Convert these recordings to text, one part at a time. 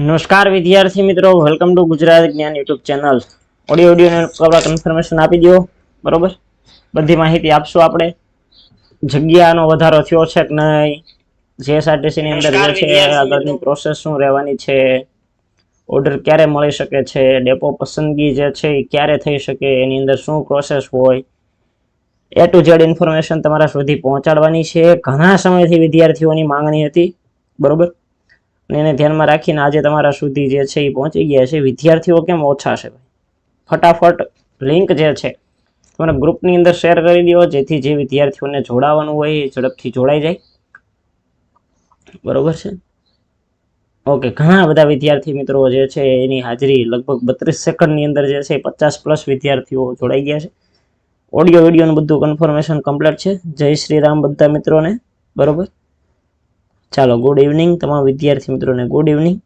નમસ્કાર વિદ્યાર્થી મિત્રો welcome to Gujarat Gyan YouTube channel audio audio confirmation આપી દો બરોબર? બધી માહિતી આપશું આપણે. જગ્યાનો વધારો થયો છે કે નહીં? જીએસઆરટીસી ની અંદર જે છે આગળની પ્રોસેસ શું રહેવાની છે? ઓર્ડર ક્યારે મળી શકે છે? ડેપો પસંદગી જે છે એ ક્યારે થઈ શકે? એની અંદર શું પ્રોસેસ હોય? એ ટુ ઝેડ ઇન્ફોર્મેશન તમારા સુધી પહોંચાડવાની છે. ઘણા સમયથી વિદ્યાર્થીઓની માંગણી હતી બરોબર? અને એને ધ્યાનમાં રાખીને આજે તમારા સુધી જે છે એ પહોંચી ગયા છે. વિદ્યાર્થીઓ કેમ ઓછા છે ફટાફટ લિંક જે છે તમારા ગ્રુપની અંદર શેર કરી દો, જેથી જે વિદ્યાર્થીઓને જોડાવાનું હોય એ ઝડપથી જોડાઈ જાય. બરોબર છે? ઓકે, ઘણા બધા વિદ્યાર્થી મિત્રો જે છે એની હાજરી લગભગ બત્રીસ સેકન્ડની અંદર જે છે પચાસ પ્લસ વિદ્યાર્થીઓ જોડાઈ ગયા છે. ઓડિયો વિડીયોનું બધું કન્ફર્મેશન કમ્પ્લીટ છે. જય શ્રી રામ બધા મિત્રોને. બરોબર? ચાલો ગુડ ઇવનિંગ તમામ વિદ્યાર્થી મિત્રોને ગુડ ઇવનિંગ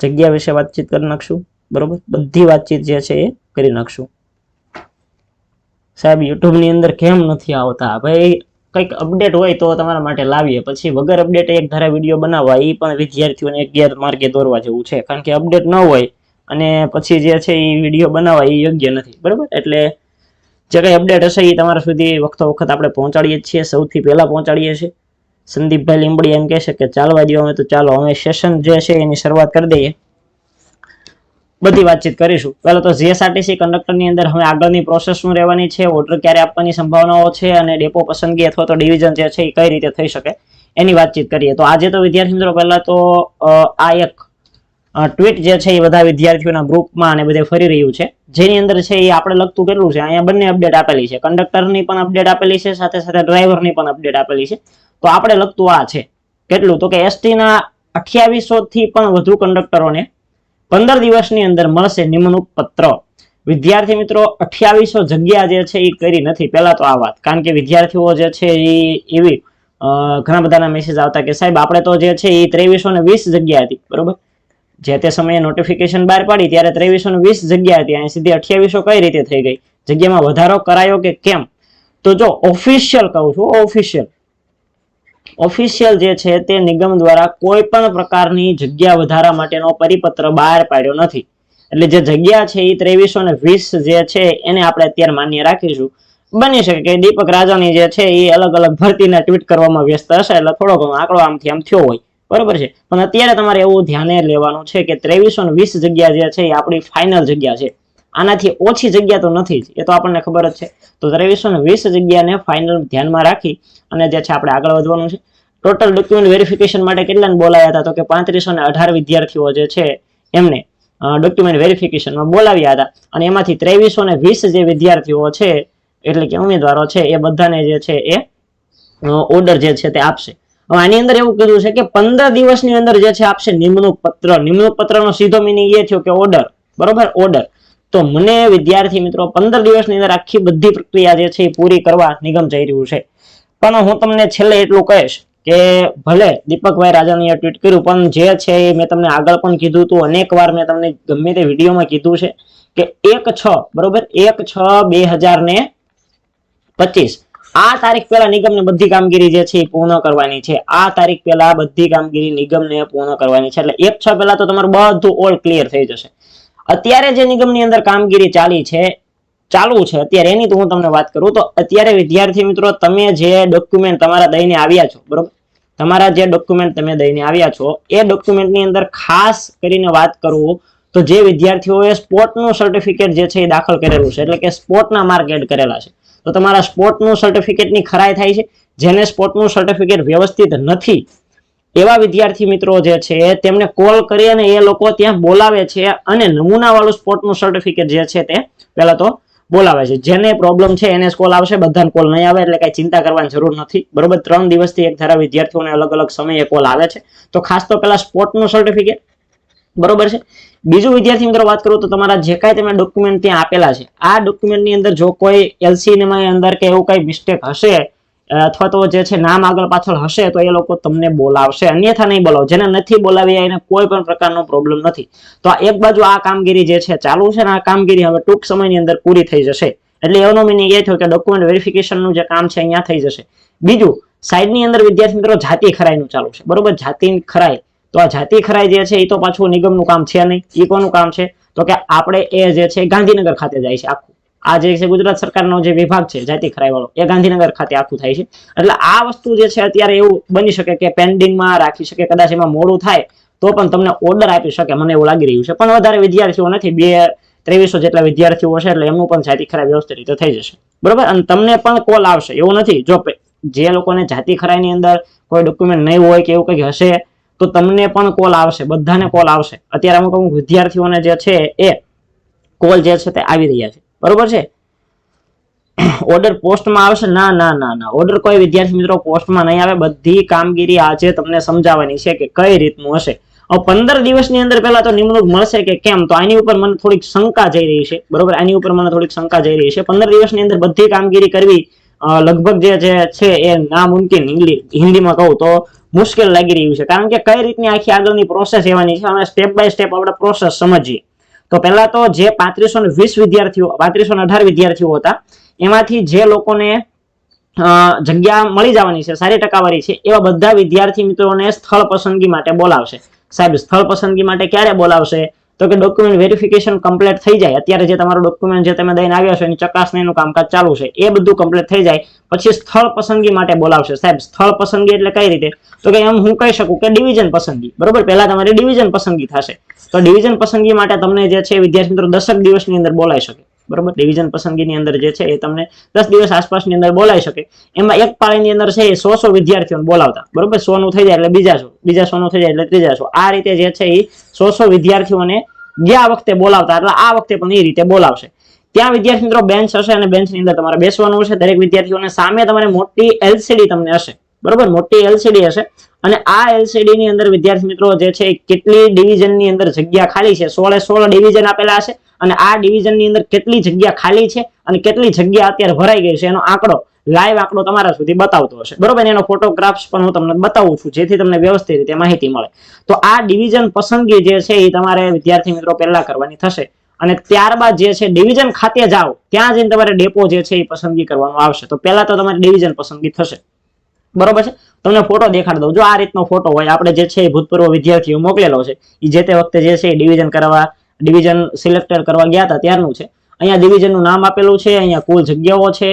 જગ્યા વિશે વાતચીત કરી નાખશું, બરોબર? બધી વાતચીત જે છે એ કરી નાખશું. સાહેબ યુટ્યુબની અંદર કેમ નથી આવતા? ભાઈ, કંઈક અપડેટ હોય તો તમારા માટે લાવીએ. પછી વગર અપડેટ એક ધારા વીડિયો બનાવવા એ પણ વિદ્યાર્થીઓને એક ગેરમાર્ગે દોરવા જેવું છે. કારણ કે અપડેટ ન હોય, અને પછી જે છે એ વીડિયો બનાવવા એ યોગ્ય નથી. બરોબર? એટલે જે કંઈ અપડેટ હશે એ તમારા સુધી વખતો વખત આપણે પહોંચાડીએ છીએ. સૌથી પહેલાં પહોંચાડીએ છીએ. સંદીપભાઈ લીંબડી એમ કહેશે કે ચાલવા દો અમે તો ચાલો. અમે સેશન જે છે એની શરૂઆત કરી દઈએ. બધી વાતચીત કરીશું. પહેલાં તો જીએસઆરટીસી કંડક્ટરની અંદર હવે આગળની પ્રોસેસ શું રહેવાની છે? ઓર્ડર ક્યારે આપવાની સંભાવનાઓ છે? અને ડેપો પસંદગી અથવા તો ડિવિઝન જે છે એ કઈ રીતે થઈ શકે? એની વાતચીત કરીએ. તો આજે તો વિદ્યાર્થી મિત્રો પહેલા તો આ એક ટ્વીટ જે છે એ બધા વિદ્યાર્થીઓના ગ્રુપમાં અને બધે ફરી રહ્યું છે. જેની અંદર છે એ આપણે લગતું કેટલું છે? અહીંયા બંને અપડેટ આપેલી છે. કંડક્ટરની પણ અપડેટ આપેલી છે, સાથે સાથે ડ્રાઈવરની પણ અપડેટ આપેલી છે. તો આપણે લગતું આ છે. કેટલું? તો કે એસટીના અઠ્યાવીસો થી પણ વધુ કંડક્ટરોને પંદર દિવસની અંદર મળશે નિમણૂક પત્ર. વિદ્યાર્થી મિત્રો, અઠ્યાવીસો જગ્યા જે છે એ કરી નથી. પહેલા તો આ વાત. કારણ કે વિદ્યાર્થીઓ જે છે એ એવી ઘણા બધાના મેસેજ આવતા કે સાહેબ, આપણે તો જે છે એ ત્રેવીસો ને વીસ જગ્યા હતી. બરોબર? જે તે સમયે નોટિફિકેશન બહાર પાડી ત્યારે ત્રેવીસો વીસ જગ્યા હતી. અહીં સીધી અઠ્યાવીસો કઈ રીતે થઈ ગઈ? જગ્યામાં વધારો કરાયો કે કેમ? તો જો ઓફિશિયલ કહું છું ઓફિશિયલ ઓફિશિયલ જે છે તે નિગમ દ્વારા કોઈ પણ પ્રકારની જગ્યા વધારા માટેનો પરિપત્ર બહાર પાડ્યો નથી. એટલે જે જગ્યા છે એ ત્રેવીસો ને વીસ જે છે એને આપણે અત્યારે માન્ય રાખીશું. બની શકે કે દીપક રાજાની જે છે એ અલગ અલગ ભરતીને ટ્વીટ કરવામાં વ્યસ્ત હશે એટલે થોડો ઘણો આંકડો આમથી આમ થયો હોય. બરોબર છે? પણ અત્યારે તમારે એવું ધ્યાને લેવાનું છે કે ત્રેવીસો વીસ જગ્યા જે છે એ આપણી ફાઇનલ જગ્યા છે. આનાથી ઓછી જગ્યા તો નથી જ, એ તો આપણને ખબર જ છે. તો ત્રેવીસો વીસ જગ્યાને ફાઇનલ ધ્યાનમાં રાખી અને જે છે આપણે આગળ વધવાનું છે. ટોટલ ડોક્યુમેન્ટ વેરિફિકેશન માટે કેટલાને બોલાયા હતા? તો કે પાંત્રીસો અઢાર વિદ્યાર્થીઓ જે છે એમને ડોક્યુમેન્ટ વેરિફિકેશનમાં બોલાવ્યા હતા. અને એમાંથી ત્રેવીસો ને વીસ જે વિદ્યાર્થીઓ છે, એટલે કે ઉમેદવારો છે, એ બધાને જે છે એ ઓર્ડર જે છે તે આપશે. હવે આની અંદર એવું કીધું છે કે પંદર દિવસની અંદર જે છે આપશે નિમણૂક પત્ર. નિમણૂક પત્રનો સીધો મિનિંગ એ થયો કે ઓર્ડર બરોબર? ઓર્ડર તો મને, વિદ્યાર્થી મિત્રો, પંદર દિવસની અંદર આખી બધી પ્રક્રિયા જે છે એ પૂરી કરવા નિગમ જઈ રહ્યું છે. પણ હું તમને છેલ્લે એટલું કહીશ કે ભલે દીપકભાઈ રાજાણીએ ટ્વીટ કર્યું, પણ જે છે એ મેં તમને આગળ પણ કીધું હતું. અનેક વાર મેં તમને ગમે તે વિડીયોમાં કીધું છે કે એક છ, બરોબર? એક છ બે હજાર ને પચીસ. આ તારીખ પહેલા નિગમને બધી કામગીરી જે છે એ પૂર્ણ કરવાની છે. આ તારીખ પહેલા બધી કામગીરી નિગમને પૂર્ણ કરવાની છે. એટલે એક છ પહેલા તો તમારું બધું ઓલ ક્લિયર થઈ જશે. અત્યારે જે નિગમની અંદર કામગીરી ચાલી છે, ચાલુ છે, અત્યારે એની તો હું તમને વાત કરું, તો અત્યારે વિદ્યાર્થી મિત્રો તમે જે ડોક્યુમેન્ટ તમારા દઈને આવ્યા છો, બરોબર? તમારા જે ડોક્યુમેન્ટ તમે દઈને આવ્યા છો, એ ડોક્યુમેન્ટની અંદર ખાસ કરીને વાત કરું, તો જે વિદ્યાર્થીઓએ સ્પોર્ટનું સર્ટિફિકેટ જે છે એ દાખલ કરેલું છે. એટલે કે સ્પોર્ટના માર્ક એડ કરેલા છે. તો તમારા સ્પોર્ટનું સર્ટિફિકેટની ખરાઈ થાય છે. જેને સ્પોર્ટનું સર્ટિફિકેટ વ્યવસ્થિત નથી, એવા વિદ્યાર્થી મિત્રો જે છે, તેમને કોલ કરી અને એ લોકો ત્યાં બોલાવે છે અને નમૂનાવાળું સ્પોર્ટનું સર્ટિફિકેટ જે છે તે પહેલાં તો બોલાવે છે. જેને પ્રોબ્લેમ છે, એને કોલ આવશે, બધાને કોલ નહીં આવે એટલે કાંઈ ચિંતા કરવાની જરૂર નથી. બરોબર, ત્રણ દિવસથી એક ધારા વિદ્યાર્થીઓને અલગ અલગ સમયે કોલ આવે છે. તો ખાસ તો પેલા સ્પોર્ટનું સર્ટિફિકેટ, બરોબર છે? બીજું વિદ્યાર્થી મિત્રો વાત કરું તો તમારા જે કાંઈ તમે ડોક્યુમેન્ટ ત્યાં આપેલા છે, આ ડોક્યુમેન્ટની અંદર જો કોઈ એલસી અંદર કે એવું કંઈ મિસ્ટેક હશે અથવા તો જે છે નામ આગળ પાછળ હશે, તો એ લોકો તમને બોલાવશે. અન્યથા નહીં બોલાવો. જેને નથી બોલાવી એને કોઈ પણ પ્રકારનો પ્રોબ્લેમ નથી. તો આ એક બાજુ આ કામગીરી જે છે ચાલુ છે ને આ કામગીરી હવે ટૂંક સમયની અંદર પૂરી થઈ જશે. એટલે એનો મિનિંગ એ થયો કે ડોક્યુમેન્ટ વેરિફિકેશનનું જે કામ છે અહીંયા થઈ જશે. બીજું સાઈડની અંદર વિદ્યાર્થી મિત્રો જાતિ ખરાઈનું ચાલુ છે. બરોબર? જાતિ ખરાઈ. તો આ જાતિ ખરાઈ જે છે એ તો પાછું નિગમનું કામ છે નહીં. એ કોનું કામ છે? તો કે આપણે એ જે છે ગાંધીનગર ખાતે જાય છે આખું. આ જે છે, ગુજરાત સરકારનો જે વિભાગ છે, જાતિ ખરાઈ વાળો એ ગાંધીનગર ખાતે આખું થાય છે. એટલે આ વસ્તુ જે છે, અત્યારે એવું બની શકે કે પેન્ડિંગમાં રાખી શકે, કદાચ એમાં મોડું થાય, તો પણ તમને ઓર્ડર આપી શકે, મને એવું લાગી રહ્યું છે. પણ વધારે વિદ્યાર્થીઓ નથી, બે ત્રેવીસો જેટલા વિદ્યાર્થીઓ હશે એટલે એમનું પણ જાતિ ખરાઈ વ્યવસ્થિત રીતે થઈ જશે. બરોબર? અને તમને પણ કોલ આવશે, એવું નથી. જો જે લોકોને જાતિ ખરાઈની અંદર કોઈ ડોક્યુમેન્ટ નહીં હોય કે એવું કંઈક હશે તો તમને પણ કોલ આવશે, બધાને કોલ આવશે. અત્યારે અમુક અમુક વિદ્યાર્થીઓને જે છે એ કોલ જે છે તે આવી રહ્યા છે. બરોબર છે? ઓર્ડર પોસ્ટમાં આવશે? ના ના ના ના. ઓર્ડર કોઈ વિદ્યાર્થી મિત્રો પોસ્ટમાં નહીં આવે. બધી કામગીરી આજે તમને સમજાવવાની છે કે કઈ રીતનું હશે. પંદર દિવસની અંદર પહેલા તો નિમણૂક મળશે કે કેમ? તો આની ઉપર મને થોડીક શંકા જઈ રહી છે. બરોબર? આની ઉપર મને થોડીક શંકા જઈ રહી છે. પંદર દિવસની અંદર બધી કામગીરી કરવી લગભગ જે છે એ નામુમકિન હિન્દીમાં કહું તો મુશ્કેલ લાગી રહ્યું છે. કારણ કે કઈ રીતની આખી આગળની પ્રોસેસ એવાની છે અને સ્ટેપ બાય સ્ટેપ આપણે પ્રોસેસ સમજીએ. તો પહેલા તો જે પાંત્રીસો ને વીસ વિદ્યાર્થીઓ, પાંત્રીસો અઢાર વિદ્યાર્થીઓ હતા, એમાંથી જે લોકોને જગ્યા મળી જવાની છે, સારી ટકાવારી છે, એવા બધા વિદ્યાર્થી મિત્રોને સ્થળ પસંદગી માટે બોલાવશે. સાહેબ, સ્થળ પસંદગી માટે ક્યારે બોલાવશે? તો કે ડોક્યુમેન્ટ વેરિફિકેશન કમ્પ્લીટ થઈ જાય. અત્યારે જે તમારું ડોક્યુમેન્ટ જે તમે દઈને આવ્યા છો, એની ચકાસણીનું કામકાજ ચાલુ છે. એ બધું કમ્પ્લીટ થઈ જાય. પછી સ્થળ પસંદગી માટે બોલાવશે. સાહેબ, સ્થળ પસંદગી એટલે કઈ રીતે? તો કે એમ હું કહી શકું કે ડિવિઝન પસંદગી. બરોબર? પહેલા તમારી ડિવિઝન પસંદગી થશે. તો ડિવિઝન પસંદગી માટે તમને જે છે વિદ્યાર્થી મિત્રો દસક દિવસની અંદર બોલાઈ શકે. બરોબર? ડિવિઝન પસંદગીની અંદર જે છે એ તમને દસ દિવસ આસપાસની અંદર બોલાઈ શકે. એમાં એક પાળીની અંદર છે એ સો સો વિદ્યાર્થીઓને બોલાવતા. બરોબર? સો નું થઈ જાય એટલે બીજા સો. બીજા સો નું થઈ જાય એટલે ત્રીજા સો. આ રીતે જે છે એ સો સો વિદ્યાર્થીઓને ગયા વખતે બોલાવતા. એટલે આ વખતે પણ એ રીતે બોલાવશે. ત્યાં વિદ્યાર્થી મિત્રો બેન્ચ હશે અને બેન્ચની અંદર તમારે બેસવાનું હશે. દરેક વિદ્યાર્થીઓને સામે તમારે મોટી એલસીડી તમને હશે. બરોબર? મોટી એલસીડી હશે. અને આ એલસીડી ની અંદર વિદ્યાર્થી મિત્રો જે છે કેટલી ડિવિઝનની અંદર જગ્યા ખાલી છે? સોળે સોળ ડિવિઝન આપેલા હશે અને આ ડિવિઝનની અંદર કેટલી જગ્યા ખાલી છે અને કેટલી જગ્યા અત્યારે ભરાઈ ગઈ છે? એનો આંકડો લાઈવ આંકડો તમારા સુધી બતાવતો હશે. બરોબર? એનો ફોટોગ્રાફ્સ પણ હું તમને બતાવું છું, જેથી તમને વ્યવસ્થિત રીતે માહિતી મળે. તો આ ડિવિઝન પસંદગી જે છે એ તમારે વિદ્યાર્થી મિત્રો પહેલા કરવાની થશે. અને ત્યારબાદ જે છે ડિવિઝન ખાતે જાઓ. ત્યાં જઈને તમારે ડેપો જે છે એ પસંદગી કરવાનું આવશે. તો પહેલા તો તમારી ડિવિઝન પસંદગી થશે. બરોબર છે? તમને ફોટો દેખાડી દઉં. જો આ રીતનો ફોટો હોય, આપણે જે છે ભૂતપૂર્વ વિદ્યાર્થીઓ મોકલેલો છે. એ જે તે વખતે જે છે ડિવિઝન કરવા ડિવિઝન સિલેક્ટર કરવા ગયા હતા, ત્યારનું છે. અહીંયા ડિવિઝનનું નામ આપેલું છે, અહીંયા કુલ જગ્યાઓ છે.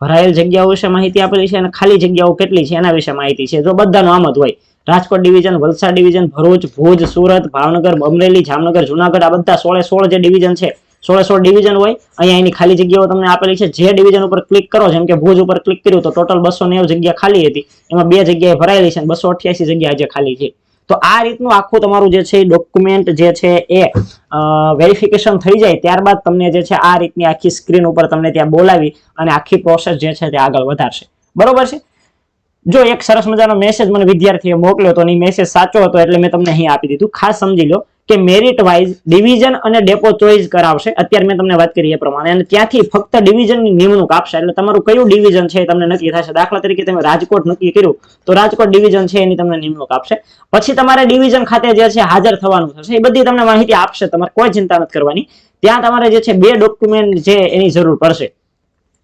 ભરાયેલ જગ્યાઓ વિશે માહિતી આપેલી છે અને ખાલી જગ્યાઓ કેટલી છે, એના વિશે માહિતી છે. જો બધાનું આમ જ હોય, રાજકોટ ડિવિઝન વલસાડ ડિવિઝન ભરૂચ, ભુજ, સુરત, ભાવનગર, અમરેલી, જામનગર, જુનાગઢ, આ બધા સોળે સોળ જે ડિવિઝન છે સોળે સોળ ડિવિઝન હોય, અહીંયા એની ખાલી જગ્યાઓ તમને આપેલી છે. જે ડિવિઝન ઉપર ક્લિક કરો, જેમ કે ભુજ ઉપર ક્લિક કર્યું, તો ટોટલ બસો નેવું જગ્યા ખાલી હતી. એમાં બે જગ્યાએ ભરાયેલી છે અને બસો અઠ્યાસી જગ્યા આજે ખાલી છે. તો આ રીતનું આખું તમારું જે છે ડોક્યુમેન્ટ જે છે એ વેરિફિકેશન થઈ જાય, ત્યારબાદ તમને જે છે આ રીતની આખી સ્ક્રીન ઉપર તમને ત્યાં બોલાવી અને આખી પ્રોસેસ જે છે તે આગળ વધારશે. બરોબર છે? જો એક સરસ મજાનો મેસેજ મને વિદ્યાર્થીએ મોકલ્યો, તો એ મેસેજ સાચો હતો એટલે મેં તમને અહીં આપી દીધું. ખાસ સમજી લો કે મેરિટ વાઇઝ ડિવિઝન અને ડેપો ચોઇસ કરાવશે. અત્યારે મેં તમને વાત કરી એ પ્રમાણે. અને ત્યાંથી ફક્ત ડિવિઝનની નિમણૂક આપશે. એટલે તમારું કયું ડિવિઝન છે તમને નક્કી થશે. દાખલા તરીકે તમે રાજકોટ નક્કી કર્યું, તો રાજકોટ ડિવિઝન છે એની તમને નિમણૂક આપશે. પછી તમારે ડિવિઝન ખાતે જે છે હાજર થવાનું થશે. એ બધી તમને માહિતી આપશે. તમારે કોઈ ચિંતા નથી કરવાની. ત્યાં તમારે જે છે બે ડોક્યુમેન્ટ છે એની જરૂર પડશે.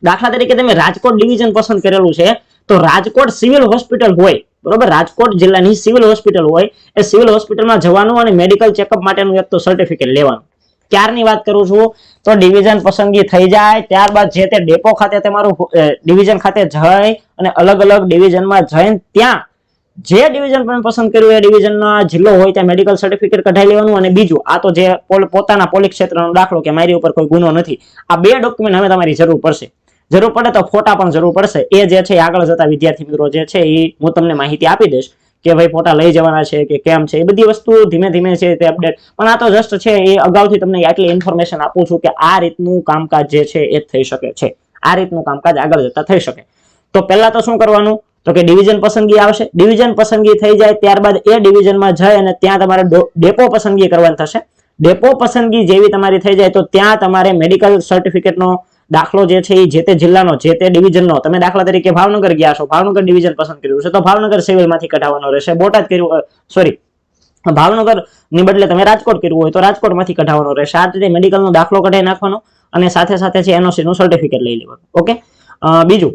દાખલા તરીકે તમે રાજકોટ ડિવિઝન પસંદ કરેલું છે, તો રાજકોટ સિવિલ હોસ્પિટલ હોય બરોબર? રાજકોટ જિલ્લાની સિવિલ હોસ્પિટલ હોય, એ સિવિલ હોસ્પિટલમાં જવાનું અને મેડિકલ ચેકઅપ માટેનું એક તો સર્ટિફિકેટ લેવાનું. ક્યારની વાત કરું છું? તો ડિવિઝન પસંદગી થઈ જાય, ત્યારબાદ જે તે ડેપો ખાતે તમારું ડિવિઝન ખાતે જઈ અને અલગ અલગ ડિવિઝનમાં જઈને ત્યાં જે ડિવિઝન પણ પસંદ કર્યું એ ડિવિઝનનો જિલ્લો હોય ત્યાં મેડિકલ સર્ટિફિકેટ કઢાઈ લેવાનું અને બીજું, આ તો જે પોતાના પોલીસ ક્ષેત્રનો દાખલો કે મારી ઉપર કોઈ ગુનો નથી, આ બે ડોક્યુમેન્ટ હવે તમારી જરૂર પડશે. જરૂર પડે તો ફોટા પણ જરૂર પડશે. એ જે છે આગળ જતા વિદ્યાર્થી મિત્રો જે છે એ હું તમને માહિતી આપી દઈશ કે ભાઈ ફોટા લઈ જવાના છે કે કેમ છે એ બધી વસ્તુ ધીમે ધીમે છે તે અપડેટ પણ આ તો જસ્ટ છે એ અગાઉથી તમને આટલી ઇન્ફોર્મેશન આપું છું કે આ રીતનું કામકાજ જે છે એ થઈ શકે છે. આ રીતનું કામકાજ આગળ જતા થઈ શકે. તો પહેલા તો શું કરવાનું? તો કે ડિવિઝન પસંદગી આવશે. ડિવિઝન પસંદગી થઈ જાય ત્યારબાદ એ ડિવિઝનમાં જઈ અને ત્યાં તમારે ડેપો પસંદગી કરવાની થશે. ડેપો પસંદગી જેવી તમારી થઈ જાય તો ત્યાં તમારે મેડિકલ સર્ટિફિકેટનો દાખલો જે છે એ જે તે જિલ્લાનો, જે તે ડિવિઝનનો, તમે દાખલા તરીકે ભાવનગર ગયા છો, ભાવનગર ડિવિઝન પસંદ કર્યું છે, તો ભાવનગર સિવિલમાંથી કઢાવવાનો રહેશે, બોટાદ કર્યું સોરી ભાવનગરની બદલે તમે રાજકોટ કર્યું હોય તો રાજકોટમાંથી કઢાવવાનો રહેશે. આ રીતે મેડિકલનો દાખલો કઢાઈ નાખવાનો અને સાથે સાથે છે એનઓસી નું સર્ટિફિકેટ લઈ લેવાનું. ઓકે બીજું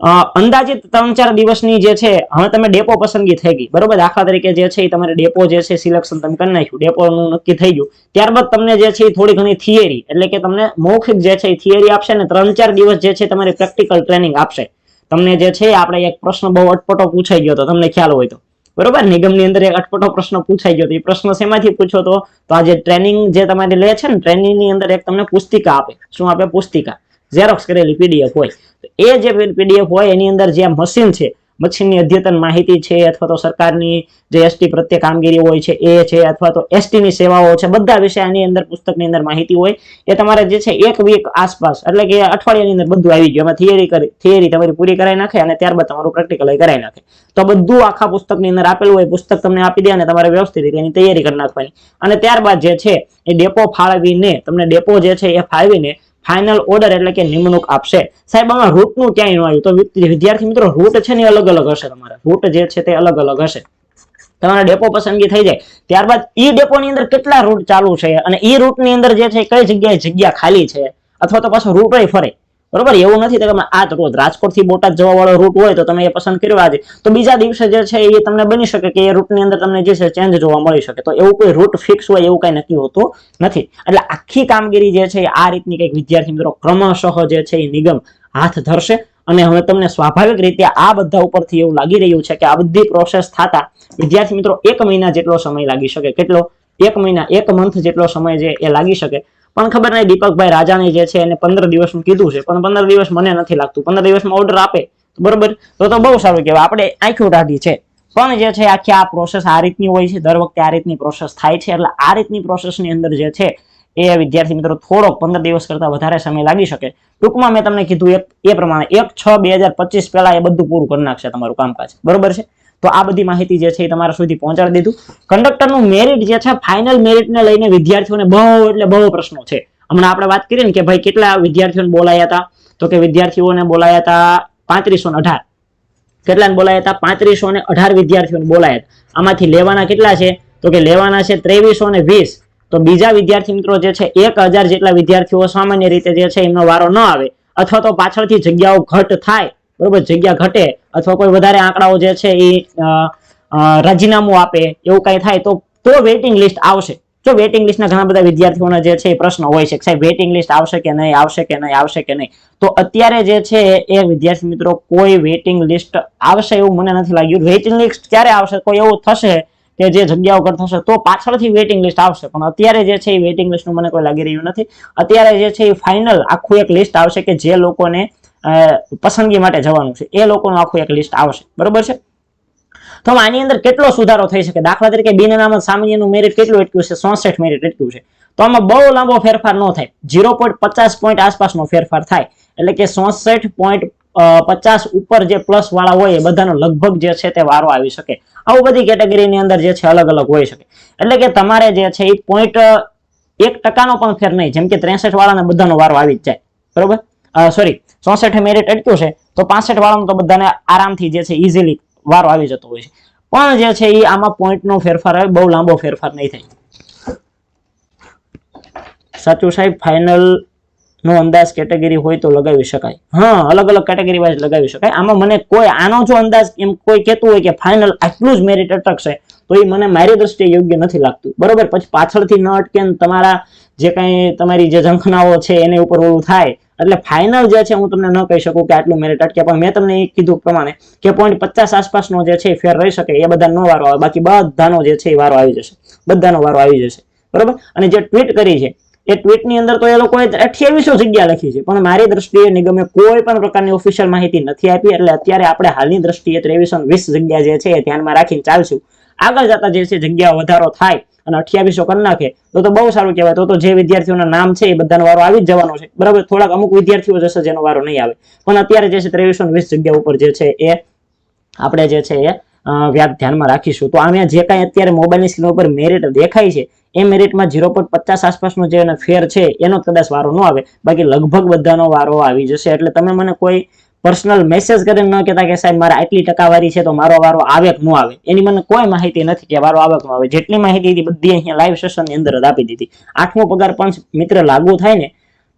અંદાજિત ત્રણ ચાર દિવસની જે છે, હવે તમે ડેપો પસંદગી થઈ ગઈ. બરોબર? દાખલા તરીકે જે છે, એ તમારે ડેપો જે છે, સિલેક્શન તમે કરી નાખ્યું. ડેપોનું નક્કી થઈ ગયું. ત્યારબાદ તમને જે છે, એ થોડી ઘણી થિયરી, એટલે કે તમને મૌખિક જે છે, એ થિયરી આપશે ને ત્રણ ચાર દિવસ જે છે તમારી પ્રેક્ટિકલ ટ્રેનિંગ આપશે. તમને જે છે, આપણે એક પ્રશ્ન બહુ અટપટો પૂછાઈ ગયો તો તમને ખ્યાલ હોય તો. બરોબર? નિગમની અંદર એક અટપટો પ્રશ્ન પૂછાઈ ગયો તો એ પ્રશ્ન શેમાંથી પૂછો તો? આ જે ટ્રેનિંગ જે તમારી લે છે ને, ટ્રેનિંગની અંદર એક તમને પુસ્તિકા આપે. શું આપે? પુસ્તિકા. ઝેરોક્સ કરેલી પીડીએફ હોય. એ જે પીડીએફ હોય એની અંદર જે મશીન છે મશીનની અદ્યતન માહિતી છે અથવા તો સરકારની જે એસટી પ્રત્યે કામગીરી હોય છે, એ છે અથવા તો એસટીની સેવાઓ છે, બધા વિશે આની અંદર પુસ્તકની અંદર માહિતી હોય, એ તમારે જે છે એક વીક આસપાસ, એટલે કે અઠવાડિયાની અંદર બધું આવી ગયું, એમાં થિયરી કરી થિયરી તમારી પૂરી કરાવી નાખે અને ત્યારબાદ તમારું પ્રેક્ટિકલ કરાવી નાખે. તો બધું આખા પુસ્તકની અંદર આપેલું હોય, પુસ્તક તમને આપી દે અને તમારે વ્યવસ્થિત રીતે એની તૈયારી કરી નાખવાની. અને ત્યારબાદ જે છે એ ડેપો ફાળવીને, તમને ડેપો જે છે એ ફાળવીને ફાઇનલ ઓર્ડર એટલે કે નિમણૂક આપશે. સાહેબ, આમાં રૂટનું ક્યાંય ન આવ્યું? તો વિદ્યાર્થી મિત્રો રૂટ છે ને અલગ અલગ હશે તમારા. રૂટ જે છે તે અલગ અલગ હશે. તમારા ડેપો પસંદગી થઈ જાય. ત્યારબાદ ઈ ડેપોની અંદર કેટલા રૂટ ચાલુ છે? અને ઈ રૂટની અંદર જે છે કઈ જગ્યાએ જગ્યા ખાલી છે? અથવા તો પાછો રૂટ ફરે. બરોબર? એવું નથી તમે આ રોજ રાજકોટથી બોટાદ જવા વાળો રૂટ હોય તો તમે એ પસંદ કર્યો આજે. તો બીજા દિવસે જે છે એ તમને બની શકે કે એ રૂટની અંદર તમને જે છે ચેન્જ જોવા મળી શકે. તો એવું કોઈ રૂટ ફિક્સ હોય એવું કઈ નક્કી હોતું નથી. એટલે આખી કામગીરી જે છે આ રીતની કંઈક વિદ્યાર્થી મિત્રો ક્રમશઃ જે છે એ નિગમ હાથ ધરશે. અને હવે તમને સ્વાભાવિક રીતે આ બધા ઉપરથી એવું લાગી રહ્યું છે કે આ બધી પ્રોસેસ થતા વિદ્યાર્થી મિત્રો એક મહિના જેટલો સમય લાગી શકે. કેટલો? એક મહિના, એક મંથ જેટલો સમય જે એ લાગી શકે. પણ ખબર નહીં, દીપકભાઈ રાજાને જે છે એને પંદર દિવસનું કીધું છે, પણ પંદર દિવસ મને નથી લાગતું. પંદર દિવસમાં ઓર્ડર આપે બરોબર? તો તો બહુ સારું કહેવાય. આપણે આંખો ટાઢી છે. પણ જે છે, આખી આ પ્રોસેસ આ રીતની હોય છે, દર વખતે આ રીતની પ્રોસેસ થાય છે, એટલે આ રીતની પ્રોસેસની અંદર જે છે, એ વિદ્યાર્થી મિત્રો થોડોક પંદર દિવસ કરતા વધારે સમય લાગી શકે. ટૂંકમાં મેં તમને કીધું એક, એ પ્રમાણે એક છ બે હજાર પચીસ પહેલા એ બધું પૂરું કરી નાખશે તમારું કામકાજ. બરોબર છે? તો આ બધી માહિતી જે છે એ તમારા સુધી પહોંચાડી દીધું. કંડક્ટરનું મેરિટ જે છે ફાઇનલ મેરિટને લઈને વિદ્યાર્થીઓને બહુ એટલે બહુ પ્રશ્નો છે. હમણાં આપણે વાત કરીએ ને કે ભાઈ કેટલા વિદ્યાર્થીઓને બોલાયા હતા? તો કે વિદ્યાર્થીઓને બોલાયા હતા પાંત્રીસો ને અઢાર. કેટલાને બોલાયા હતા? પાંત્રીસો ને અઢાર વિદ્યાર્થીઓને બોલાયા હતા. આમાંથી લેવાના કેટલા છે? તો કે લેવાના છે ત્રેવીસો ને વીસ. તો બીજા વિદ્યાર્થી મિત્રો જે છે, એક હજાર જેટલા વિદ્યાર્થીઓ સામાન્ય રીતે જે છે, એમનો વારો ન આવે. અથવા તો પાછળથી જગ્યાઓ ઘટ થાય. બરોબર, જગ્યા ઘટે અથવા કોઈ વધારે આંકડાઓ જે છે એ રાજીનામું આપે, એવું કઈ થાય તો તો વેઇટિંગ લિસ્ટ આવશે. જો વેઇટિંગ લિસ્ટના ઘણા બધા વિદ્યાર્થીઓના જે છે એ પ્રશ્ન હોય છે સાહેબ વેઇટિંગ લિસ્ટ આવશે કે નહીં, આવશે કે નહીં, આવશે કે નહીં? તો અત્યારે જે છે એ વિદ્યાર્થી મિત્રો કોઈ વેઇટિંગ લિસ્ટ આવશે એવું મને નથી લાગ્યું. વેઇટિંગ લિસ્ટ ક્યારે આવશે? કોઈ એવું થશે કે જે જગ્યાઓ પર થશે તો પાછળથી વેઇટિંગ લિસ્ટ આવશે. પણ અત્યારે જે છે એ વેઇટિંગ લિસ્ટનું મને કોઈ લાગી રહ્યું નથી. અત્યારે જે છે એ ફાઇનલ આખું એક લિસ્ટ આવશે કે જે લોકોને પસંદગી માટે જવાનું છે. એ લોકોનું આખું એક લિસ્ટ આવશે. બરોબર છે? તો આની અંદર કેટલો સુધારો થઈ શકે? દાખલા તરીકે બિન અનામત સામાન્યનું મેરિટ કેટલું અટક્યું છે? સોસઠ મેરિટ અટક્યું છે. તો આમાં બહુ લાંબો ફેરફાર ન થાય. ઝીરો પોઈન્ટ પચાસ પોઈન્ટ આસપાસનો ફેરફાર થાય. એટલે કે સોસઠ પોઈન્ટ પચાસ ઉપર જે પ્લસ વાળા હોય એ બધાનો લગભગ જે છે તે વારો આવી શકે. આવું બધી કેટેગરીની અંદર જે છે અલગ અલગ હોઈ શકે. એટલે કે તમારે જે છે એ પોઈન્ટ એક ટકાનો પણ ફેર નહીં. જેમ કે ત્રેસઠ વાળાને બધાનો વારો આવી જ જાય. બરોબર? સોરી ચોસઠ મેરિટ અટક્યું છે, તો પાસઠ વાળાનો તો બધાને આરામથી જે છે ઇઝીલી વારો આવી જતો હોય છે. પણ જે છે એ આમાં પોઈન્ટનો ફેરફાર આવે, બહુ લાંબો ફેરફાર નહીં થાય. સાચું સાહેબ ફાઇનલ નો અંદાજ કેટેગરી હોય તો લગાવી શકાય. હા, અલગ અલગ કેટેગરી વાઇઝ લગાવી શકાય. આમાં મને કોઈ, આનો જો અંદાજ એમ કોઈ કહેતું હોય કે ફાઇનલ આટલું જ મેરિટ અટકશે, તો એ મને મારી દ્રષ્ટિએ યોગ્ય નથી લાગતું. બરોબર? પછી પાછળથી ન અટકે તમારા જે કાંઈ તમારી જે ઝંખનાઓ છે, એની ઉપર ઓલું થાય એટલે ફાઇનલ જે છે, હું તમને ન કહી શકું કે આટલું મેરિટ અટકે, પણ મેં તમને કીધું પ્રમાણે કે પોઈન્ટ પચાસ આસપાસનો જે છે ફેર રહી શકે, એ બધા નો વારો આવે. બાકી બધાનો જે છે, એ વારો આવી જશે. બધાનો વારો આવી જશે. બરોબર? અને જે ટ્વીટ કરી છે, એ ટ્વીટની અંદર તો એ લોકોએ અઠ્યાવીસો જગ્યા લખી છે, પણ મારી દ્રષ્ટિએ નિગમે કોઈ પણ પ્રકારની ઓફિશિયલ માહિતી નથી આપી, એટલે અત્યારે આપણે હાલની દ્રષ્ટિએ ત્રેવીસો વીસ જગ્યા જે છે, એ ધ્યાનમાં રાખીને ચાલશું. આગળ જતા જે છે જગ્યા વધારો થાય અને અઠ્યાવીસો કરી નાખે. તો તો બહુ સારું કહેવાય. તો તો જે વિદ્યાર્થીઓના નામ છે એ બધાનો વારો આવી જ જવાનો છે. બરાબર? થોડાક અમુક વિદ્યાર્થીઓ જશે જેનો વારો નહીં આવે. પણ અત્યારે જે છે ત્રેવીસો વીસ જગ્યા ઉપર જે છે એ આપણે જે છે એ વ્યાજ ધ્યાનમાં રાખીશું. તો આમાં જે કાંઈ અત્યારે મોબાઈલની સ્ક્રીન ઉપર મેરિટ દેખાય છે, એ મેરિટમાં ઝીરો પોઈન્ટ પચાસ આસપાસનો જે ફેર છે, એનો કદાચ વારો ન આવે. બાકી લગભગ બધાનો વારો આવી જશે. એટલે તમે મને કોઈ પર્સનલ મેસેજ કરીને ન કહેતા કે સાહેબ, મારે આટલી ટકાવારી છે તો મારો વારો આવે કે ન આવે? એની મને કોઈ માહિતી નથી કે વારો આવે કે ન આવે. જેટલી માહિતી હતી બધી અહીંયા લાઈવ સેશનની અંદર જ આપી દીધી. આઠમો પગાર પંચ મિત્ર લાગુ થાય ને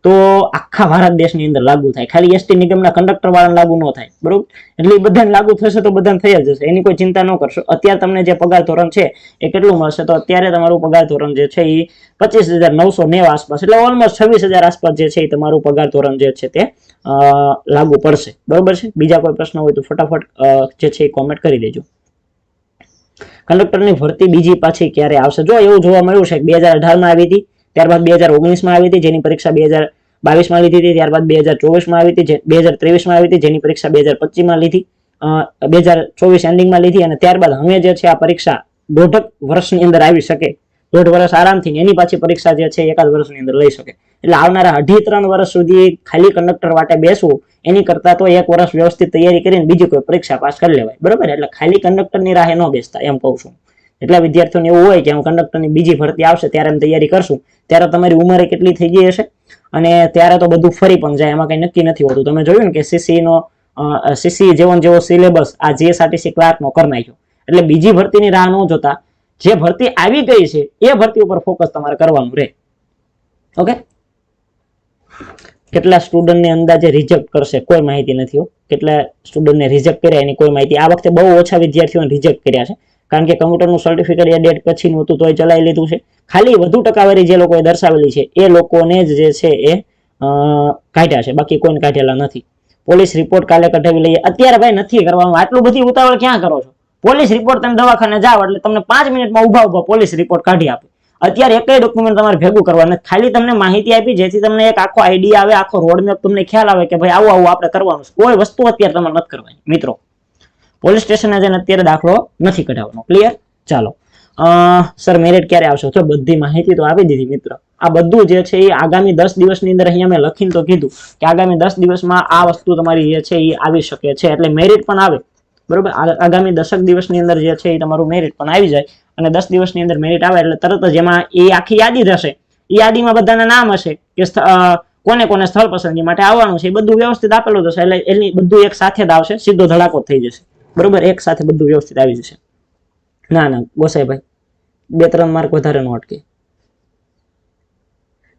તો આખા ભારત દેશની અંદર લાગુ થાય. ખાલી એસટી નિગમના કંડક્ટર વાળાને લાગુ ન થાય, બરોબર? એટલે એ બધાને લાગુ થશે તો બધાને થઈ જશે, એની કોઈ ચિંતા ન કરશો. અત્યારે તમને જે પગાર ધોરણ છે, એ કેટલું મળશે? તો અત્યારે તમારું પગાર ધોરણ જે છે, એ પચીસ હજાર નવસો નેવ આસપાસ, એટલે ઓલમોસ્ટ છવ્વીસ હજાર આસપાસ જે છે, એ તમારું પગાર ધોરણ જે છે, તે લાગુ પડશે. બરોબર છે? બીજા કોઈ પ્રશ્ન હોય તો ફટાફટ જે છે, એ કોમેન્ટ કરી દેજો. કંડક્ટરની ભરતી બીજી પાછી ક્યારે આવશે? જો એવું જોવા મળ્યું છે બે હજાર અઢારમાં આવી હતી ત્યારબાદ બે હજાર ઓગણીસમાં આવી હતી, જેની પરીક્ષા બે હજાર બાવીસમાં લીધી હતી, ત્યારબાદ બે હજાર ચોવીસમાં આવી હતી બે હજાર ત્રેવીસમાં આવી હતી, જેની પરીક્ષા બે હજાર પચીસમાં લીધી બે હજાર ચોવીસ એન્ડિંગમાં લીધી અને ત્યારબાદ હવે જે છે આ પરીક્ષા દોઢક વર્ષની અંદર આવી શકે. દોઢ વર્ષ આરામથી એની પાછી પરીક્ષા જે છે એકાદ વર્ષની અંદર લઈ શકે. એટલે આવનારા અઢી ત્રણ વર્ષ સુધી ખાલી કંડક્ટર માટે બેસવું, એની કરતા તો એક વર્ષ વ્યવસ્થિત તૈયારી કરીને બીજી કોઈ પરીક્ષા પાસ કરી લેવાય. બરોબર? એટલે ખાલી કંડક્ટરની રાહે ન બેસતા, એમ કહું છું. એટલા વિદ્યાર્થીઓને એવું હોય કે હું કંડક્ટરની બીજી ભરતી આવશે, ત્યારે અમે તૈયારી કરશું, ત્યારે તમારી ઉંમરે કેટલી થઈ ગઈ હશે? અને ત્યારે તો બધું ફરી પણ જાય, એમાં કંઈ નક્કી નથી હોતું. તમે જોયું ને કે સીસીનો સીસી જેવો જેવો સિલેબસ આ જીએસઆરટીસી ક્લાર્કનો કરી નાખ્યો. એટલે બીજી ભરતીની રાહ ન જોતા, જે ભરતી આવી ગઈ છે, એ ભરતી ઉપર ફોકસ તમારે કરવાનું રહે ઓકે? કેટલા સ્ટુડન્ટને અંદાજે રિજેક્ટ કરશે? કોઈ માહિતી નથી કેટલા સ્ટુડન્ટને રિજેક્ટ કર્યા એની કોઈ માહિતી? આ વખતે બહુ ઓછા વિદ્યાર્થીઓને રિજેક્ટ કર્યા છે. કારણ કે કમ્પ્યુટરનું સર્ટિફિકેટ એ ડેટ પછીનું હતું તોય ચલાવી લીધું છે. ખાલી વધુ ટકાવારી જે લોકોએ દર્શાવેલી છે, એ લોકોને જ જે છે એ કાઢ્યા છે. બાકી કોઈને કાઢેલા નથી. પોલીસ રિપોર્ટ કાલે કઢાવી લઈએ. અત્યારે ભાઈ નથી કરવાનું આટલું બધી ઉતાવળ ક્યાં કરો છો? પોલીસ રિપોર્ટ તમે દવાખાને જાઓ એટલે તમને પાંચ મિનિટમાં ઊભા ઊભા પોલીસ રિપોર્ટ કાઢી આપે. અત્યારે એકય ડોક્યુમેન્ટ તમારે ભેગું કરવા નથી. ખાલી તમને માહિતી આપી, જેથી તમને એક આખો આઈડિયા આવે, આખો રોડમેપ તમને ખ્યાલ આવે કે ભાઈ આવું આવું આપણે કરવાનું કોઈ વસ્તુ અત્યારે તમારે નથી કરવાની, મિત્રો. પોલીસ સ્ટેશને જઈને અત્યારે દાખલો નથી કઢાવવાનો. ક્લિયર ચાલો. સર મેરિટ ક્યારે આવશે? તો બધી માહિતી તો આપી દીધી મિત્ર. આ બધું જે છે એ આગામી દસ દિવસની અંદર અહીંયા મેં લખીને તો કીધું કે આગામી દસ દિવસમાં આ વસ્તુ તમારી જે છે એ આવી શકે છે. એટલે મેરિટ પણ આવે. બરોબર? આગામી દસક દિવસની અંદર જે છે એ તમારું મેરિટ પણ આવી જાય અને દસ દિવસની અંદર મેરિટ આવે એટલે તરત જ એમાં એ આખી યાદી થશે એ યાદીમાં બધાના નામ હશે કે કોને કોને સ્થળ પસંદગી માટે આવવાનું છે એ બધું વ્યવસ્થિત આપેલું થશે એટલે એની બધું એક સાથે જ આવશે. સીધો ધડાકો થઈ જશે. બરોબર? એક સાથે બધું વ્યવસ્થિત આવી જશે. ના ના, ગોસાઈભાઈ, બે, ત્રણ માર્ક વધારે નો અટકે.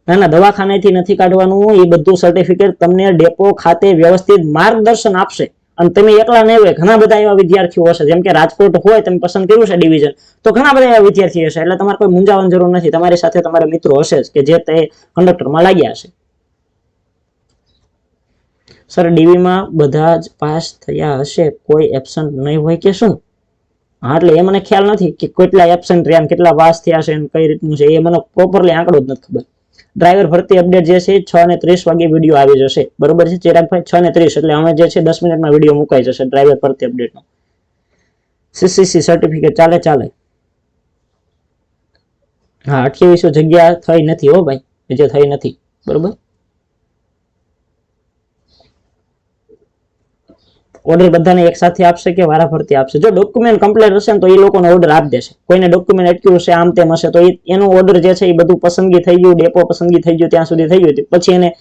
ના ના, દવાખાનેથી નથી કાઢવાનું, એ બધું સર્ટિફિકેટ તમને ડેપો ખાતે વ્યવસ્થિત માર્ગદર્શન આપશે. અને તમે એકલા નહીં હોય ઘણા બધા એવા વિદ્યાર્થીઓ હશે, જેમ કે રાજકોટ હોય, તમે પસંદ કર્યું છે ડિવિઝન તો ઘણા બધા એવા વિદ્યાર્થીઓ હશે, એટલે તમારે કોઈ મૂંઝાવાની જરૂર નથી. તમારી સાથે તમારા મિત્રો હશે જ, કે જે તે કંડક્ટરમાં લાગ્યા હશે. સર ડીવીમાં બધા જ પાસ થયા હશે, કોઈ એબસન્ટ નહીં હોય કે શું? હા, એટલે એ મને ખ્યાલ નથી કે કેટલા એબસન્ટ રહ્યા કેટલા પાસ થયા છે કઈ રીતનું છે, એ મને પ્રોપરલી આંકડો જ નથી ખબર. ડ્રાઈવર ભરતી અપડેટ જે છે છ ને ત્રીસ વાગે વીડિયો આવી જશે. બરોબર છે, ચિરાગભાઈ? છ ને ત્રીસ, એટલે અમે જે છે દસ મિનિટમાં વીડિયો મુકાઈ જશે ડ્રાઈવર ભરતી અપડેટનો સીસીસી સર્ટિફિકેટ ચાલે ચાલે. હા, અઠ્યાવીસો જગ્યા થઈ નથી હો ભાઈ જે થઈ નથી. બરોબર? ઓર્ડર બધાને એક સાથે આપશે કે વારાફરતી આપશે? જો ડોક્યુમેન્ટ કમ્પ્લીટ હશે ને તો એ લોકોને ઓર્ડર આપી દેશે. કોઈને ડોક્યુમેન્ટ અટક્યું હશે, આમ તેમ હશે, તો એનો ઓર્ડર જે છે એ બધું પસંદગી થઈ ગયું ડેપો પસંદગી થઈ ગયું, ત્યાં સુધી થઈ ગયું. પછી એને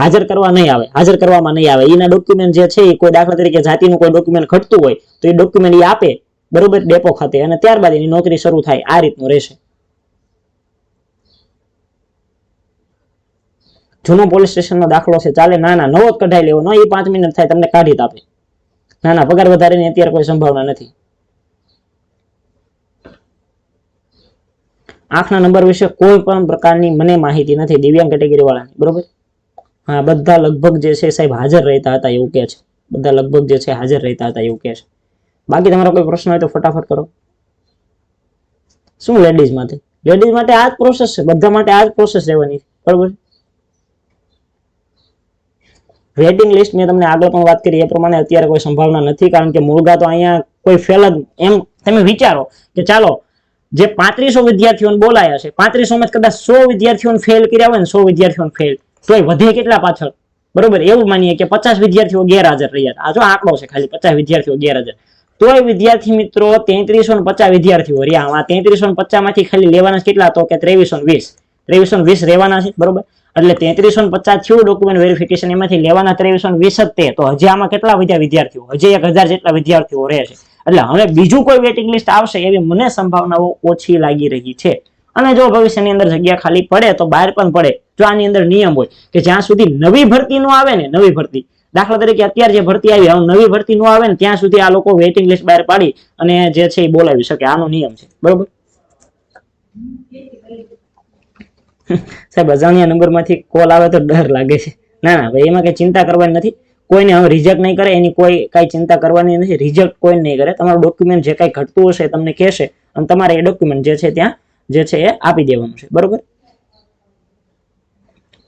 હાજર કરવા નહીં આવે. હાજર કરવામાં નહીં આવે. એના ડોક્યુમેન્ટ જે છે એ કોઈ દાખલા તરીકે જાતિનું કોઈ ડોક્યુમેન્ટ ઘટતું હોય, તો એ ડોક્યુમેન્ટ એ આપે, બરોબર ડેપો ખાતે. અને ત્યારબાદ એની નોકરી શરૂ થાય. આ રીતનું રહેશે. જૂનો પોલીસ સ્ટેશનનો દાખલો છે. ચાલે, ના ના, નવો જ કઢાઈ લેવો. ન, એ પાંચ મિનિટ થાય, તમને કાઢી આપે. ના ના પગાર વધારેની અત્યારે કોઈ સંભાવના નથી. આંખના નંબર વિશે કોઈ પણ પ્રકારની મને માહિતી નથી, દિવ્યાંગ કેટેગરી વાળાની, બરોબર? હા, બધા લગભગ જે છે સાહેબ હાજર રહેતા હતા એવું કે છે. બધા લગભગ જે છે હાજર રહેતા હતા એવું કે છે. બાકી તમારો કોઈ પ્રશ્ન હોય તો ફટાફટ કરો. શું લેડીઝ માટે? લેડીઝ માટે આ જ પ્રોસેસ છે. બધા માટે આ જ પ્રોસેસ રહેવાની બરોબર? વેટિંગ લિસ્ટ મેં તમને આગળ પણ વાત કરી, એ પ્રમાણે અત્યારે કોઈ સંભાવના નથી, કારણ કે મુલગા તો અહીંયા કોઈ ફેલ જ, એમ તમે વિચારો કે ચાલો, જે પાંત્રીસો વિદ્યાર્થીઓને બોલાયા છે પાંત્રીસો માં કદાચ સો વિદ્યાર્થીઓને ફેલ કર્યા હોય ને સો વિદ્યાર્થીઓને ફેલ તોય વધે કેટલા પાછળ? બરોબર, એવું માનીએ કે પચાસ વિદ્યાર્થીઓ ગેરહાજર રહ્યા આ જો આંકડો છે ખાલી, પચાસ વિદ્યાર્થીઓ ગેરહાજર. તોય વિદ્યાર્થી મિત્રો તેત્રીસો ને પચાસ વિદ્યાર્થીઓ રહ્યા. આ તેત્રીસો ને પચાસમાંથી ખાલી લેવાના કેટલા? તો કે ત્રેવીસો વીસ. ત્રેવીસો વીસ રહેવાના છે, બરોબર? એટલે તેત્રીસો પચાસ થયું ડોક્યુમેન્ટ વેરિફિકેશન એમાંથી લેવાના ત્રેવીસો વીસ જ તે. તો હજી આમાં કેટલા વધ્યા વિદ્યાર્થીઓ? હજી એક હજાર જેટલા વિદ્યાર્થીઓ રહે છે. એટલે હવે બીજું કોઈ વેટિંગ લિસ્ટ આવશે એવી મને સંભાવનાઓ ઓછી લાગી રહી છે. અને જો ભવિષ્યની અંદર જગ્યા ખાલી પડે તો બહાર પણ પડે. જો આની અંદર નિયમ હોય કે જ્યાં સુધી નવી ભરતી નો આવે ને, નવી ભરતી. દાખલા તરીકે અત્યારે જે ભરતી આવી હવે નવી ભરતી નો આવે ને, ત્યાં સુધી આ લોકો વેઇટિંગ લિસ્ટ બહાર પાડી અને જે છે એ બોલાવી શકે. આનો નિયમ છે. બરોબર? સાહેબ, અજાણ્યા નંબરમાંથી કોલ આવે તો ડર લાગે છે. ના ના, ભાઈ, એમાં કઈ ચિંતા કરવાની નથી. કોઈને હવે રિજેક્ટ નહીં કરે, એની કોઈ કઈ ચિંતા કરવાની નથી. રિજેક્ટ કોઈ નહીં કરે. તમારું ડોક્યુમેન્ટ જે કઈ ઘટતું હશે તમને કહેશે અને તમારે એ ડોક્યુમેન્ટ જે છે ત્યાં, જે છે એ આપી દેવાનું છે. બરોબર?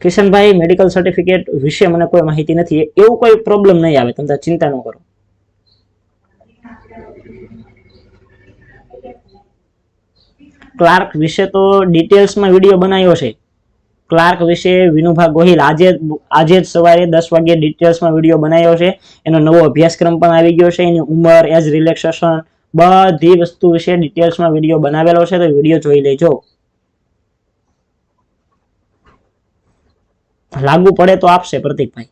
કિશનભાઈ મેડિકલ સર્ટિફિકેટ વિશે મને કોઈ માહિતી નથી. એવું કોઈ પ્રોબ્લેમ નહીં આવે. તમે ચિંતા ન કરો. ક્લાર્ક વિશે તો ડિટેલ્સમાં વીડિયો બનાવ્યો છે. ક્લાર્ક વિશે વિનુભા ગોહિલ આજે આજે જ સવારે દસ વાગ્યે ડિટેલ્સમાં વીડિયો બનાવ્યો છે. એનો નવો અભ્યાસક્રમ પણ આવી ગયો છે. એની ઉંમર, એજ રિલેક્સેશન, બધી વસ્તુ વિશે ડિટેલ્સમાં વીડિયો બનાવેલો છે. તો વીડિયો જોઈ લેજો. લાગુ પડે તો આપશે પ્રતિકભાઈ.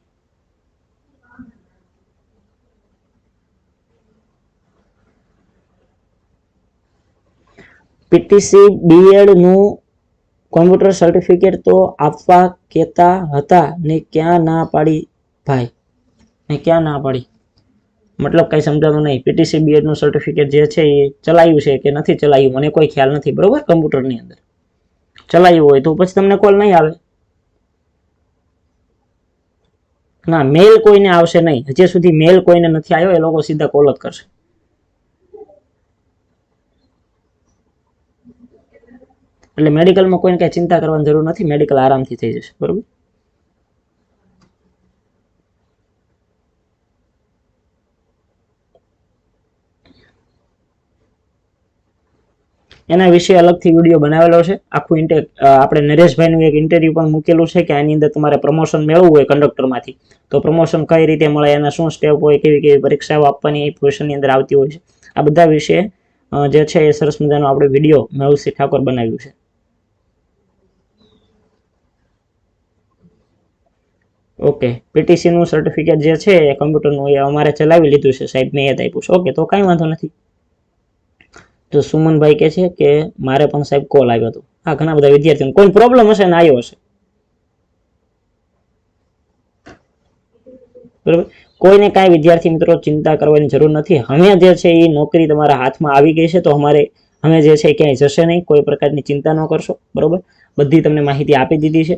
પીટીસી બીએડનું કોમ્પ્યુટર સર્ટિફિકેટ તો આપવા કહેતા હતા ને ક્યાં ના પાડી ભાઈ? ને ક્યાં ના પાડી? મતલબ કંઈ સમજાતું નહીં. પીટીસી બીએડનું સર્ટિફિકેટ જે છે એ ચલાવ્યું છે કે નથી ચલાવ્યું મને કોઈ ખ્યાલ નથી. બરોબર? કમ્પ્યુટરની અંદર. ચલાવ્યું હોય તો પછી તમને કોલ નહીં આવે. ના મેલ કોઈને આવશે નહીં. હજી સુધી મેલ કોઈને નથી આવ્યો. એ લોકો સીધા કોલ જ કરશે. એટલે મેડિકલમાં કોઈને કાંઈ ચિંતા કરવાની જરૂર નથી, મેડિકલ આરામથી થઈ જશે, બરોબર? એના વિશે અલગથી વીડિયો બનાવેલો છે. આખું ઇન્ટે આપણે નરેશભાઈનું એક ઇન્ટરવ્યુ પણ મૂકેલું છે કે આની અંદર તમારે પ્રમોશન મેળવવું હોય કંડક્ટરમાંથી તો પ્રમોશન કઈ રીતે મળે, એના શું સ્ટેપ હોય, કેવી કેવી પરીક્ષાઓ આપવાની એ પોઝિશનની અંદર આવતી હોય છે. આ બધા વિશે જે છે એ સરસ મજાનો આપણે વીડિયો મેહુલસિંહ ઠાકોર બનાવ્યું છે. ઓકે પીટીસીનું સર્ટિફિકેટ જે છે, એ કમ્પ્યુટરનું એ અમારે ચલાવી લીધું છે સાહેબ મેં યાદ આપ્યું છે. ઓકે તો કાંઈ વાંધો નથી. તો સુમનભાઈ કહે છે કે મારે પણ સાહેબ કોલ આવ્યો હતો. હા, ઘણા બધા વિદ્યાર્થીઓને કોઈ પ્રોબ્લેમ હશે ને આવ્યો હશે? બરાબર? કોઈને કાંઈ વિદ્યાર્થી મિત્રો ચિંતા કરવાની જરૂર નથી. અમે જે છે એ નોકરી તમારા હાથમાં આવી ગઈ છે, તો અમારે, અમે જે છે ક્યાંય જશે નહીં. કોઈ પ્રકારની ચિંતા ન કરશો. બરોબર? બધી તમને માહિતી આપી દીધી છે.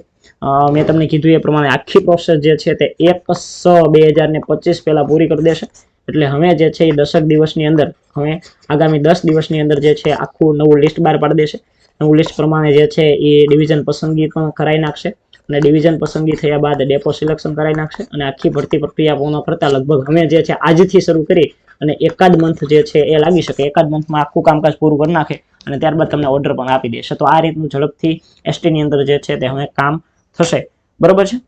મેં તમને કીધું એ પ્રમાણે આખી પ્રોસેસ જે છે તે એક સ બે હજાર ને પચીસ પહેલાં પૂરી કરી દેશે. એટલે હવે જે છે એ દસક દિવસની અંદર, હવે આગામી દસ દિવસની અંદર જે છે આખું નવું લિસ્ટ બહાર પાડી દેશે. નવું લિસ્ટ પ્રમાણે જે છે એ ડિવિઝન પસંદગી પણ કરાવી નાખશે અને ડિવિઝન પસંદગી થયા બાદ ડેપો સિલેક્શન કરાવી નાખશે અને આખી ભરતી પ્રક્રિયા પૂર્ણ કરતા લગભગ અમે જે છે આજથી શરૂ કરી અને એકાદ મંથ જે છે એ લાગી શકે. એકાદ મંથમાં આખું કામકાજ પૂરું કરી નાખે. અને ત્યારબાદ તમને ઓર્ડર પણ આપી દેશે તો આ રીતનું ઝડપથી એસટીની અંદર જે છે તે હવે કામ થશે. બરોબર છે?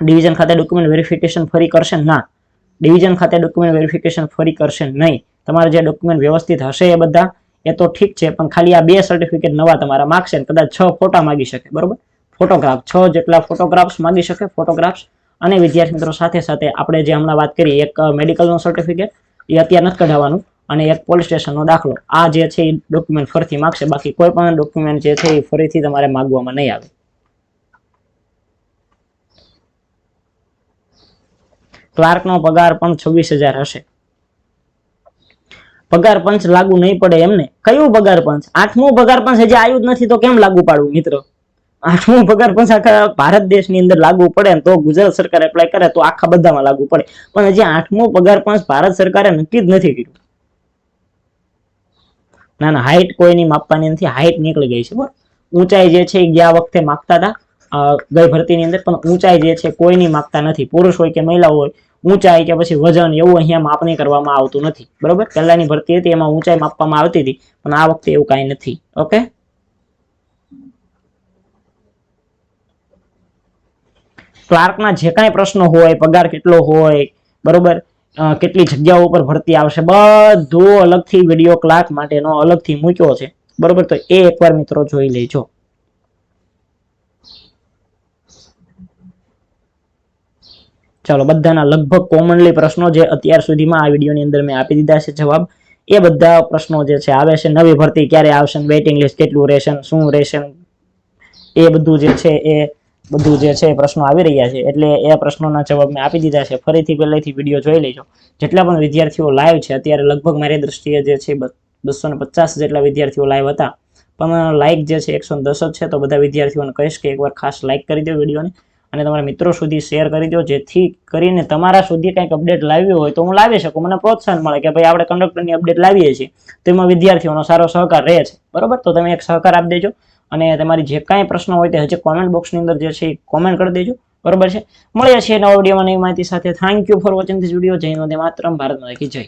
ડિવિઝન ખાતે ડોક્યુમેન્ટ વેરિફિકેશન ફરી કરશે ના. ડિવિઝન ખાતે ડોક્યુમેન્ટ વેરિફિકેશન ફરી કરશે નહીં. તમારે જે ડોક્યુમેન્ટ વ્યવસ્થિત હશે એ બધા, એ તો ઠીક છે, પણ ખાલી આ બે સર્ટિફિકેટ નવા તમારા માગશે કદાચ છ ફોટા માગી શકે, બરોબર? ફોટોગ્રાફ છ જેટલા ફોટોગ્રાફ્સ માગી શકે ફોટોગ્રાફ્સ અને વિદ્યાર્થી મિત્રો સાથે સાથે આપણે જે હમણાં વાત કરી, એક મેડિકલનું સર્ટિફિકેટ એ અત્યારે નથી કઢાવવાનું. અને એક પોલીસ સ્ટેશનનો દાખલો. આ જે છે એ ડોક્યુમેન્ટ ફરીથી માગશે. બાકી કોઈ પણ ડોક્યુમેન્ટ જે છે એ ફરીથી તમારે માગવામાં નહીં આવે. ક્લાર્કનો પગાર પણ છવ્વીસ હજાર હશે. પગાર પંચ લાગુ નહીં પડે એમને. કયું પગાર પંચ? આઠમું પગાર પંચ હજી આવ્યું જ નથી તો કેમ લાગુ પાડવું મિત્રો? આઠમું પગાર પંચ આખા ભારત દેશની અંદર લાગુ પડે તો ગુજરાત સરકાર એપ્લાય કરે તો આખા બધામાં લાગુ પડે. પણ હજી આઠમું પગાર પંચ ભારત સરકારે નક્કી જ નથી કર્યું. ના ના હાઈટ કોઈની માપવાની નથી હાઈટ નીકળી ગઈ છે, બરાબર? ઊંચાઈ જે છે એ ગયા વખતે માગતા હતા ગઈ ભરતીની અંદર, પણ ઊંચાઈ જે છે કોઈની માગતા નથી. પુરુષ હોય કે મહિલા હોય, ઊંચાઈ કે પછી વજન એવું અહીંયા માપણી કરવામાં આવતું નથી, બરોબર? પહેલાની ભરતી હતી, એમાં ઊંચાઈ માપવામાં આવતી હતી, પણ આ વખતે એવું કાંઈ નથી, ઓકે? ક્લાર્કના જે કાંઈ પ્રશ્નો હોય, પગાર કેટલો હોય, બરોબર? કેટલી જગ્યાઓ ઉપર ભરતી આવશે? બધું અલગથી વીડિયો ક્લાર્ક માટેનો અલગથી મૂક્યો છે. બરોબર? તો એ એકવાર મિત્રો જોઈ લેજો. ચાલો, બધાના લગભગ કોમનલી પ્રશ્નો જે અત્યાર સુધીમાં આ વિડીયોની અંદર મેં આપી દીધા છે જવાબ. એ બધા પ્રશ્નો જે છે, આવે છે, નવી ભરતી ક્યારે આવશે વેઇટિંગ લિસ્ટ કેટલું રહેશે, શું રહેશે, એ બધું જે છે એ બધું જે છે પ્રશ્નો આવી રહ્યા છે. એટલે એ પ્રશ્નોના જવાબ મેં આપી દીધા છે. ફરીથી પહેલેથી વીડિયો જોઈ લેજો. જેટલા પણ વિદ્યાર્થીઓ લાઈવ છે, અત્યારે લગભગ મારી દ્રષ્ટિએ જે છે બસો ને પચાસ જેટલા વિદ્યાર્થીઓ લાઈવ હતા. પણ લાઈક જે છે એકસો દસ જ છે, તો બધા વિદ્યાર્થીઓને કહીશ કે એકવાર ખાસ લાઈક કરી દો વિડીયોને અને તમારા મિત્રો સુધી શેર કરી દો. જેથી કરીને તમારા સુધી કંઈક અપડેટ લાવ્યો હોય તો હું લાવી શકું. મને પ્રોત્સાહન મળે કે ભાઈ આપણે કંડક્ટરની અપડેટ લાવીએ છીએ. તો એમાં વિદ્યાર્થીઓનો સારો સહકાર રહે છે. બરોબર? તો તમે એક સહકાર આપી દેજો. અને તમારી જે કાંઈ પ્રશ્ન હોય તે હજી કોમેન્ટ બોક્સની અંદર જે છે એ કોમેન્ટ કરી દેજો. બરોબર છે? મળીએ છીએ નવા વિડીયોમાં નવી માહિતી સાથે. Thank you for watching this video જય વંદે માતરમ. ભારત માતા જય.